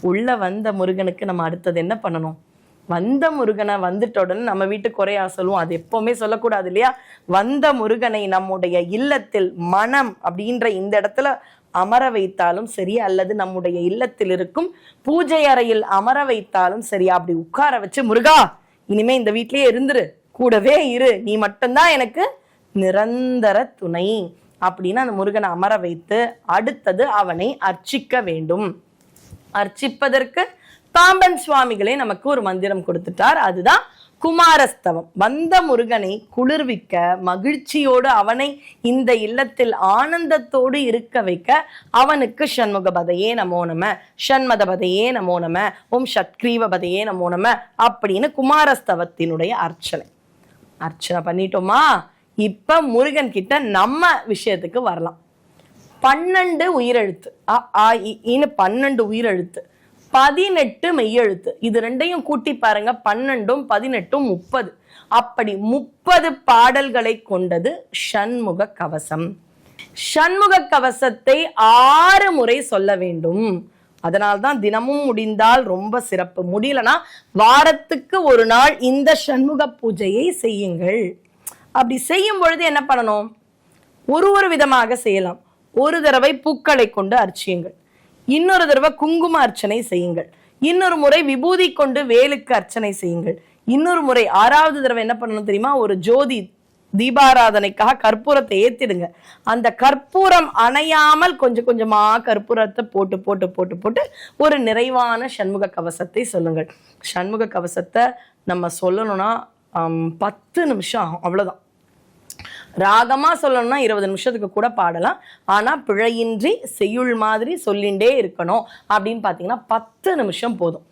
உள்ளே வந்த முருகனுக்கு நம்ம அடுத்தது என்ன பண்ணணும்? வந்த முருகனை வந்துட்ட உடனே நம்ம வீட்டு குறையா சொல்லுவோம். அது எப்போவுமே சொல்லக்கூடாது இல்லையா? வந்த முருகனை நம்முடைய இல்லத்தில் மனம் அப்படின்ற இந்த இடத்துல அமர வைத்தாலும் சரி அல்லது நம்முடைய இல்லத்தில் இருக்கும் பூஜை அறையில் அமர வைத்தாலும் சரி அப்படி உட்கார வச்சு முருகா இனிமே இந்த வீட்லயே இருந்துரு. கூடவே இரு. நீ மட்டும்தான் எனக்கு நிரந்தர துணை. அப்படின்னு அந்த முருகனை அமர வைத்து அடுத்தது அவனை அர்ச்சிக்க வேண்டும். அர்ச்சிப்பதற்கு பாம்பன் சுவாமிகளே நமக்கு ஒரு மந்திரம் கொடுத்துட்டார். அதுதான் குமாரஸ்தவம். வந்த முருகனை குளிர்விக்க மகிழ்ச்சியோடு அவனை இந்த இல்லத்தில் ஆனந்தத்தோடு இருக்க வைக்க அவனுக்கு ஷண்முகபதையே நமோ நம ஷண்மதபதையே நமோ நம ஓம் ஷட்கிரீவபதையே நமோ நம அப்படின்னு குமாரஸ்தவத்தினுடைய அர்ச்சனை. அர்ச்சனை பண்ணிட்டோமா? இப்ப முருகன் கிட்ட நம்ம விஷயத்துக்கு வரலாம். பன்னெண்டு உயிரெழுத்து. அ, ஆ, இ, பன்னெண்டு உயிரெழுத்து. பதினெட்டு மெய்யெழுத்து. இது ரெண்டையும் கூட்டி பாருங்க. பன்னெண்டும் பதினெட்டும் முப்பது. அப்படி முப்பது பாடல்களை கொண்டது ஷண்முக கவசம். ஷண்முக கவசத்தை ஆறு முறை சொல்ல வேண்டும். அதனால்தான் தினமும் முடிந்தால் ரொம்ப சிறப்பு. முடியலனா வாரத்துக்கு ஒரு நாள் இந்த ஷண்முக பூஜையை செய்யுங்கள். அப்படி செய்யும் பொழுது என்ன பண்ணணும்? ஒரு ஒரு விதமாக செய்யலாம். ஒரு தடவை பூக்களை கொண்டு அர்ச்சியுங்கள். இன்னொரு தடவை குங்கும அர்ச்சனை செய்யுங்கள். இன்னொரு முறை விபூதி கொண்டு வேலுக்கு அர்ச்சனை செய்யுங்கள். இன்னொரு முறை ஆறாவது தடவை என்ன பண்ணணும் தெரியுமா? ஒரு ஜோதி தீபாராதனைக்காக கற்பூரத்தை ஏத்திடுங்க. அந்த கற்பூரம் அணையாமல் கொஞ்சம் கொஞ்சமா கற்பூரத்தை போட்டு போட்டு போட்டு போட்டு ஒரு நிறைவான சண்முக கவசத்தை சொல்லுங்கள். சண்முக கவசத்தை நம்ம சொல்லணும்னா பத்து நிமிஷம் ஆகும். அவ்வளவுதான். ராகமாக சொல்லணும்னா இருபது நிமிஷத்துக்கு கூட பாடலாம். ஆனால் பிழையின்றி செய்யுள் மாதிரி சொல்லிண்டே இருக்கணும் அப்படின்னு பார்த்தீங்கன்னா பத்து நிமிஷம் போதும்.